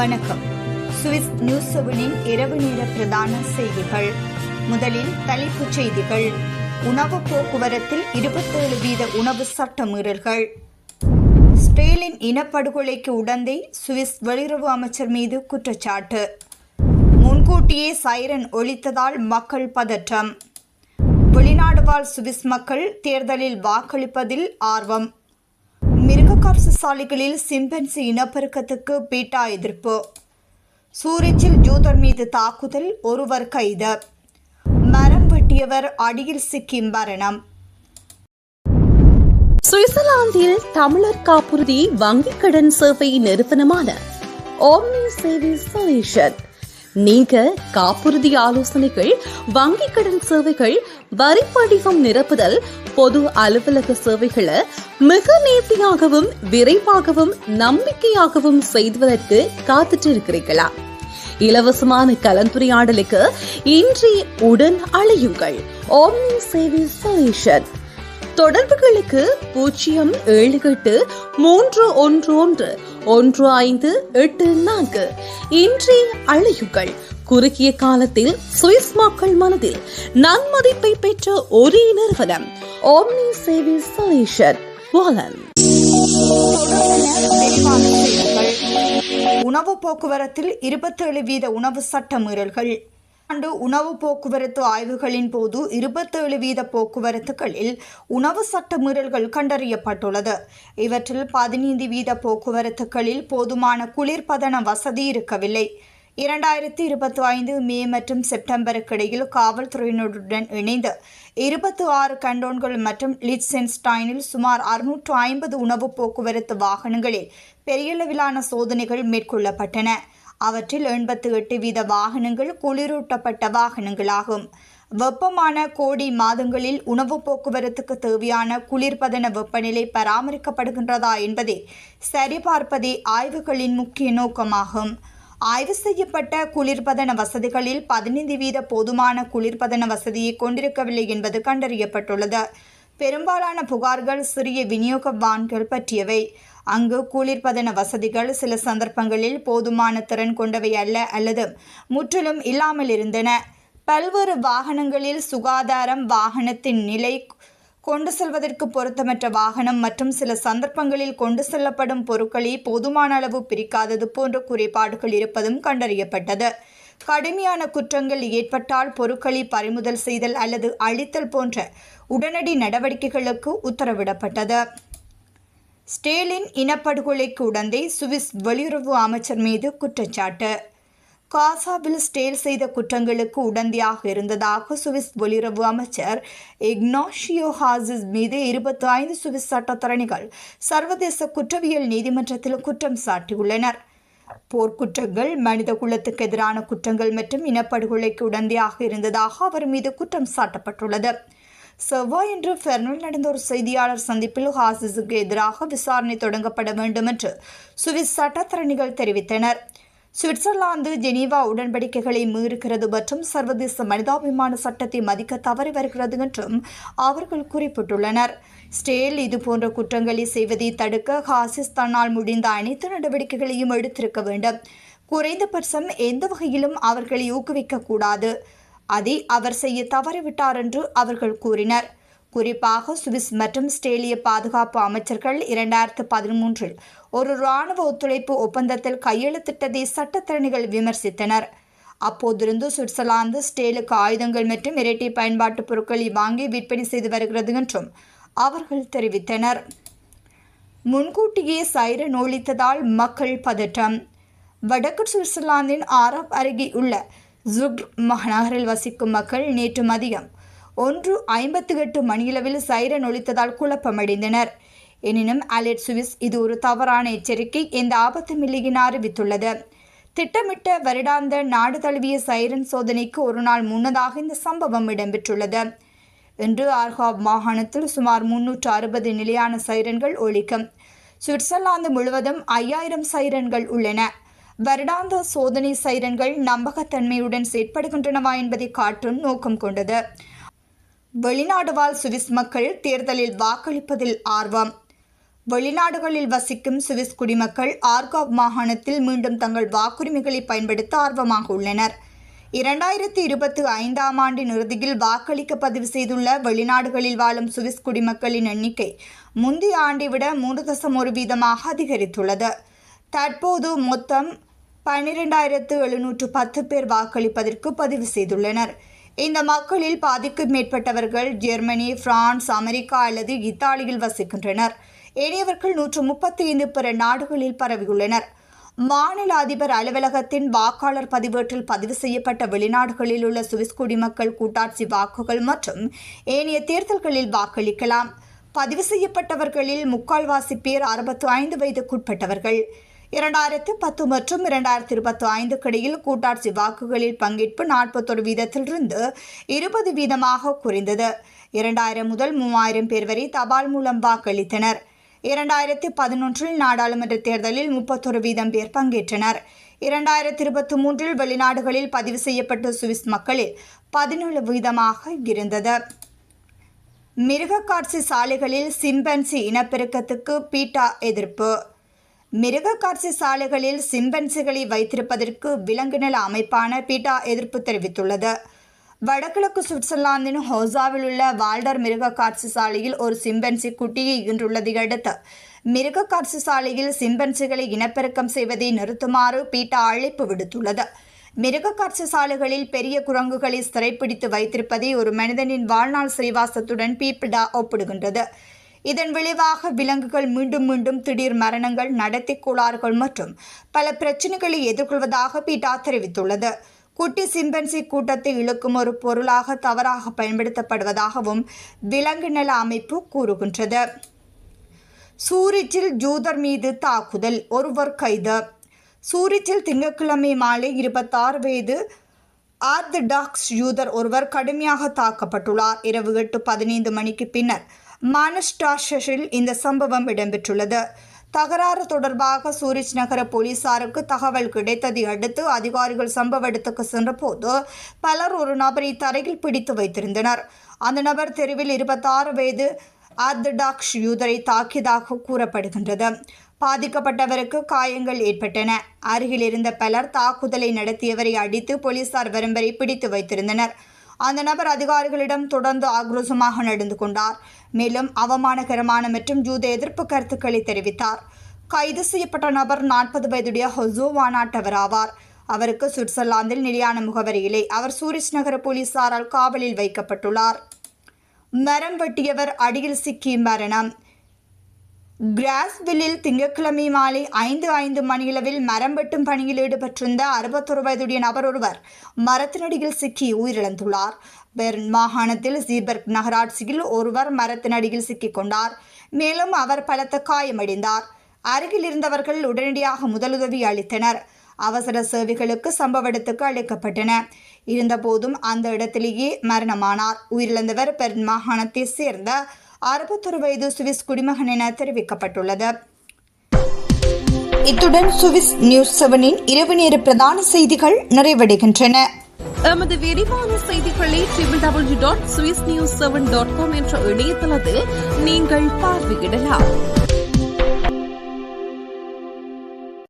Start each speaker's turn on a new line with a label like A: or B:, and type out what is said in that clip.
A: வணக்கம். Swiss news செவனின் இரவு நேர பிரதான செய்திகள். முதலில் தலைப்புச் செய்திகள். உணவு போக்குவரத்தில் இருபத்தேழு வீத உணவு சட்ட மீறல்கள். ஸ்பெயினின் இனப்படுகொலைக்கு உடந்தை சுவிஸ் வெளியுறவு அமைச்சர் மீது குற்றச்சாட்டு. முன்கூட்டியே சைரன் ஒழித்ததால் மக்கள் பதற்றம். வெளிநாடு வாழ் சுவிஸ் மக்கள் தேர்தலில் வாக்களிப்பதில் ஆர்வம். மிருகக்காட்சி சாலைகளில் சிம்பன்சி இனப்பெருக்கத்துக்கு பீட்டா எதிர்ப்பு. சூரிச்சில் ஜூதர் மீது தாக்குதல் ஒருவர் கைது. மரம் வெட்டியவர் அடியில் சிக்கி மரணம்.
B: சுவிட்சர்லாந்தில் தமிழர் காப்புறுதி வங்கிக் கடன் சேவை நிறுவனமான ஓம்னி சேவை சொல்யூஷன் நீங்க காப்புறுதி ஆலோசனைகள் வங்கிக் கடன் சேவைகள் வரி படிவம் நிரப்புதல் பொது அலுவலக சேவைகளை மிக நேர்த்தியாகவும் விரைவாகவும் நம்பிக்கையாகவும் செய்வதற்கு காத்துட்டு இருக்கிறீர்களா இலவசமான கலந்துரையாடலுக்கு இன்றி உடன் அழையுங்கள் ஓம்னி சேவை சொல்யூஷன் தொடர்புகளுக்கு பூஜ்ஜியம் ஏழு எட்டு மூன்று ஒன்று ஒன்று ஒன்று ஐந்து எட்டு நான்கு. இன்றி அழையுங்கள். குறுகிய காலத்தில் சுவிஸ் மக்கள் மனதில் நன்மதிப்பை பெற்ற ஒரே நிறுவனம் ஓம்னி சேவை சொல்யூஷன் போலன்
A: உணவு போக்குவரத்தில் இருபத்தேழு வீத உணவு சட்ட மீறல்கள். ஆண்டு உணவு போக்குவரத்து ஆய்வுகளின் போது இருபத்தேழு வீத போக்குவரத்துகளில் உணவு சட்ட மீறல்கள் கண்டறியப்பட்டுள்ளது. இவற்றில் பதினைந்து வீத போக்குவரத்துகளில் போதுமான குளிர்பதன வசதி இருக்கவில்லை. இரண்டாயிரத்தி இருபத்தி ஐந்து மே மற்றும் செப்டம்பருக்கு இடையில் காவல்துறையினருடன் இணைந்து இருபத்தி ஆறு கண்டோன்கள் மற்றும் லிட்சென்ஸ்டைனில் சுமார் அறுநூற்று ஐம்பது உணவு போக்குவரத்து வாகனங்களில் பெரியளவிலான சோதனைகள் மேற்கொள்ளப்பட்டன. அவற்றில் எண்பத்து எட்டு வீத வாகனங்கள் குளிரூட்டப்பட்ட வாகனங்களாகும். வெப்பமான கோடி மாதங்களில் உணவு போக்குவரத்துக்கு தேவையான குளிர்பதன வெப்பநிலை பராமரிக்கப்படுகின்றதா என்பதை சரிபார்ப்பதே ஆய்வுகளின் முக்கிய நோக்கமாகும். ஆய்வு செய்யப்பட்ட குளிர்பதன வசதிகளில் பதினைந்து வீத போதுமான குளிர்பதன வசதியை கொண்டிருக்கவில்லை என்பது கண்டறியப்பட்டுள்ளது. பெரும்பாலான புகார்கள் சிறிய விநியோக வான்கள் பற்றியவை. அங்கு குளிர்பதன வசதிகள் சில சந்தர்ப்பங்களில் போதுமான திறன் கொண்டவை அல்ல அல்லது முற்றிலும் இல்லாமல் இருந்தன. பல்வேறு வாகனங்களில் சுகாதாரம் வாகனத்தின் நிலை கொண்டு செல்வதற்கு பொருத்தமற்ற வாகனம் மற்றும் சில சந்தர்ப்பங்களில் கொண்டு செல்லப்படும் பொருட்களை போதுமான அளவு பிரிக்காதது போன்ற குறைபாடுகள் இருப்பதும் கண்டறியப்பட்டது. கடுமையான குற்றங்கள் ஏற்பட்டால் பொருட்களை பறிமுதல் செய்தல் அல்லது அழித்தல் போன்ற உடனடி நடவடிக்கைகளுக்கு உத்தரவிடப்பட்டது. ஸ்டேலின் இனப்படுகொலைக்கு உடந்தை சுவிஸ் வெளியுறவு அமைச்சர் மீது குற்றச்சாட்டு. காசாவில் ஸ்டேல் செய்த குற்றங்களுக்கு உடந்தையாக இருந்ததாக சுவிஸ் வெளியுறவு அமைச்சர் இக்னாஷியோ ஹாசிஸ் மீது இருபத்தி ஐந்து சுவிஸ் சட்டத்தரணிகள் சர்வதேச குற்றவியல் நீதிமன்றத்தில் குற்றம் சாட்டியுள்ளனர். போர்க்குற்றங்கள் மனித குலத்துக்கு எதிரான குற்றங்கள் மற்றும் இனப்படுகொலைக்கு உடந்தையாக இருந்ததாக அவர் மீது குற்றம் சாட்டப்பட்டுள்ளது. செவ்வாயன்று ஃபெர்னில் நடந்த ஒரு செய்தியாளர் சந்திப்பில் ஹாசிஸுக்கு எதிராக விசாரணை தொடங்கப்பட வேண்டும் என்று சுவிஸ் சட்டத்தரணிகள் தெரிவித்தனர். சுவிட்சர்லாந்து ஜெனீவா உடன்படிக்கைகளை மீறுகிறது மற்றும் சர்வதேச மனிதாபிமான சட்டத்தை மதிக்க தவறி வருகிறது என்றும் அவர்கள் குறிப்பிட்டுள்ளனர். ஸ்டேல் இதுபோன்ற குற்றங்களை செய்வதை தடுக்க ஹாசிஸ் தன்னால் முடிந்த அனைத்து நடவடிக்கைகளையும் எடுத்திருக்க வேண்டும். குறைந்தபட்சம் எந்த வகையிலும் அவர்களை ஊக்குவிக்கக்கூடாது அதை அவர் செய்ய தவறிவிட்டார் என்று அவர்கள் கூறினர். குறிப்பாக சுவிஸ் மற்றும் ஸ்டேலிய பாதுகாப்பு அமைச்சர்கள் இரண்டாயிரத்து பதிமூன்றில் ஒரு இராணுவ ஒத்துழைப்பு ஒப்பந்தத்தில் கையெழுத்திட்டதை சட்டத்திறனிகள் விமர்சித்தனர். அப்போதிருந்து சுவிட்சர்லாந்து ஸ்டேலுக்கு ஆயுதங்கள் மற்றும் இரட்டை பயன்பாட்டு பொருட்களை வாங்கி விற்பனை செய்து வருகிறது என்றும் அவர்கள் தெரிவித்தனர். முன்கூட்டியே சைரன் ஒழித்ததால் மக்கள் பதட்டம் வடக்கு சுவிட்சர்லாந்தின் ஆரப் அருகே உள்ள ஜுக் மாநகரில் வசிக்கும் மக்கள் நேற்று மதியம் ஒன்று ஐம்பத்தி எட்டு மணியளவில் சைரன் ஒழித்ததால் குழப்பமடைந்தனர். எனினும் அலெட் சுவிஸ் இது ஒரு தவறான எச்சரிக்கை எந்த ஆபத்தும் இல்லை என அறிவித்துள்ளது. திட்டமிட்ட வருடாந்த நாடு தழுவிய சைரன் சோதனைக்கு ஒரு நாள் முன்னதாக இந்த சம்பவம் இடம்பெற்றுள்ளது. இன்று ஆர்ஹாப் மாகாணத்தில் சுமார் முன்னூற்று அறுபது நிலையான சைரன்கள் ஒழிக்கும் சுவிட்சர்லாந்து முழுவதும் ஐயாயிரம் சைரன்கள் உள்ளன. வருடாந்த சோதனை சைரன்கள் நம்பகத்தன்மையுடன் செயற்படுகின்றனவா என்பதை காட்டும் நோக்கம் கொண்டது. வெளிநாடு வாழ் சுவிஸ் மக்கள் தேர்தலில் வாக்களிப்பதில் ஆர்வம். வெளிநாடுகளில் வசிக்கும் சுவிஸ் குடிமக்கள் ஆர்காவ் மாகாணத்தில் மீண்டும் தங்கள் வாக்குரிமைகளை பயன்படுத்த ஆர்வமாக உள்ளனர். இரண்டாயிரத்தி இருபத்தி ஐந்தாம் ஆண்டின் இறுதியில் வாக்களிக்க பதிவு செய்துள்ள வெளிநாடுகளில் வாழும் சுவிஸ் குடிமக்களின் எண்ணிக்கை முந்தைய ஆண்டை விட மூன்று தசம் ஒரு வீதமாக அதிகரித்துள்ளது. தற்போது மொத்தம் பன்னிரெண்டாயிரத்து எழுநூற்று பத்து பேர் வாக்களிப்பதற்கு பதிவு செய்துள்ளனர். இந்த மக்களில் பாதிக்கும் மேற்பட்டவர்கள் ஜெர்மனி பிரான்ஸ் அமெரிக்கா அல்லது இத்தாலியில் வசிக்கின்றனர். ஏனையவர்கள் நூற்று முப்பத்தி ஐந்து பிற நாடுகளில் பரவியுள்ளனர். மாநில அதிபர் அலுவலகத்தின் வாக்காளர் பதிவேட்டில் பதிவு செய்யப்பட்ட வெளிநாடுகளில் உள்ள சுவிஸ் குடிமக்கள் கூட்டாட்சி வாக்குகள் மற்றும் ஏனைய தேர்தல்களில் வாக்களிக்கலாம். பதிவு செய்யப்பட்டவர்களில் முக்கால்வாசி பேர் அறுபத்து ஐந்து வயதுக்குட்பட்டவர்கள். இரண்டாயிரத்து பத்து மற்றும் இரண்டாயிரத்தி இருபத்தி ஐந்துக்கு இடையில் கூட்டாட்சி வாக்குகளில் பங்கேற்பு நாற்பத்தொரு வீதத்திலிருந்து இருபது வீதமாக குறைந்தது. இரண்டாயிரம் முதல் மூவாயிரம் பேர் வரை தபால் மூலம் வாக்களித்தனர். இரண்டாயிரத்தி பதினொன்றில் நாடாளுமன்ற தேர்தலில் முப்பத்தொரு வீதம் பேர் பங்கேற்றனர். இரண்டாயிரத்தி இருபத்தி மூன்றில் வெளிநாடுகளில் பதிவு செய்யப்பட்ட சுவிஸ் மக்களில் பதினேழு வீதமாக இருந்தது. மிருகக்காட்சி சாலைகளில் சிம்பன்சி இனப்பெருக்கத்துக்கு பீட்டா எதிர்ப்பு. மிருகக்காட்சி சாலைகளில் சிம்பன்சிகளை வைத்திருப்பதற்கு விலங்கு நல அமைப்பான பீட்டா எதிர்ப்பு தெரிவித்துள்ளது. வடகிழக்கு சுவிட்சர்லாந்தின் ஹோசாவில் உள்ள வால்டர் மிருகக்காட்சி சாலையில் ஒரு சிம்பன்சி குட்டியை ஈன்றுள்ளதை அடுத்து மிருகக்காட்சி சாலையில் சிம்பன்சிகளை இனப்பெருக்கம் செய்வதை நிறுத்துமாறு பீட்டா அழைப்பு விடுத்துள்ளது. மிருகக்காட்சி சாலைகளில் பெரிய குரங்குகளை சிறைப்பிடித்து வைத்திருப்பதை ஒரு மனிதனின் வாழ்நாள் சிறைவாசத்துடன் பீப்பிடா ஒப்பிடுகின்றது. இதன் விளைவாக விலங்குகள் மீண்டும் மீண்டும் திடீர் மரணங்கள் நடத்தை கோளாறுகள் மற்றும் பல பிரச்சனைகளை எதிர்கொள்வதாக பீட்டா தெரிவித்துள்ளது. குட்டி சிம்பன்சி கூட்டத்தை இழுக்கும் ஒரு பொருளாக தவறாக பயன்படுத்தப்படுவதாகவும் விலங்கு நல அமைப்பு கூறுகின்றது. சூரிச்சில் ஜூதர் மீது தாக்குதல் ஒருவர் கைது. சூரிச்சில் திங்கட்கிழமை மாலை இருபத்தாறு வயது ஆர்த்தடாக்ஸ் யூதர் ஒருவர் கடுமையாக தாக்கப்பட்டுள்ளார். இரவு எட்டு பதினைந்து மணிக்கு பின்னர் மானஸ்டாஷில் இந்த சம்பவம் இடம்பெற்றுள்ளது. தகராறு தொடர்பாக சூரிச் நகர போலீசாருக்கு தகவல் கிடைத்ததை அடுத்து அதிகாரிகள் சம்பவ இடத்துக்கு சென்றபோது பலர் ஒரு நபரை தரையில் பிடித்து வைத்திருந்தனர். அந்த நபர் தெருவில் இருபத்தாறு வயது ஆர்த்தடாக்ஸ் யூதரை தாக்கியதாக கூறப்படுகின்றது. பாதிக்கப்பட்டவருக்கு காயங்கள் ஏற்பட்டன. அருகில் இருந்த பலர் தாக்குதலை நடத்தியவரை அடித்து போலீசார் வரும் வரை பிடித்து வைத்திருந்தனர். அந்த நபர் அதிகாரிகளிடம் தொடர்ந்து ஆக்ரோஷமாக நடந்து கொண்டார். மேலும் அவமானகரமான மற்றும் ஜூத எதிர்ப்பு கருத்துக்களை தெரிவித்தார். கைது செய்யப்பட்ட நபர் நாற்பது வயதுடைய ஹொசோவா நாட்டவர் ஆவார் அவருக்கு சுவிட்சர்லாந்தில் நிலையான முகவரியிலே அவர் சூரிஸ் நகர போலீசாரால் காவலில் வைக்கப்பட்டுள்ளார். மரம் வெட்டியவர் அடியில் சிக்கி மரணம். கிராஸ்வில்லில் திங்கட்கிழமை மாலை ஐந்து ஐந்து மணியளவில் மரம் வெட்டும் பணியில் ஈடுபட்டிருந்த அறுபத்தொரு வயதுடைய நபர் ஒருவர் மரத்தினடியில் சிக்கி உயிரிழந்துள்ளார். பெர்ன் மாகாணத்தில் சீபர்க் நகராட்சியில் ஒருவர் மரத்தினடியில் சிக்கிக் கொண்டார். மேலும் அவர் பலத்த காயமடைந்தார். அருகில் இருந்தவர்கள் உடனடியாக முதலுதவி அளித்தனர். அவசர சேவைகளுக்கு சம்பவ இடத்துக்கு அழைக்கப்பட்டன. இருந்தபோதும் அந்த இடத்திலேயே மரணமானார். உயிரிழந்தவர் பெர்ன் மாகாணத்தை சேர்ந்த அறுபத்தொரு வயது சுவிஸ் குடிமகன் என தெரிவிக்கப்பட்டுள்ளது. இத்துடன் சுவிஸ் நியூஸ் செவனின் இரவு நேர பிரதான செய்திகள் நிறைவடைகின்றன.
B: எமது விரிவான செய்திகளை triple W dot Swiss news seven dot com என்ற இணையதளத்தில் நீங்கள் பார்வையிடலாம்.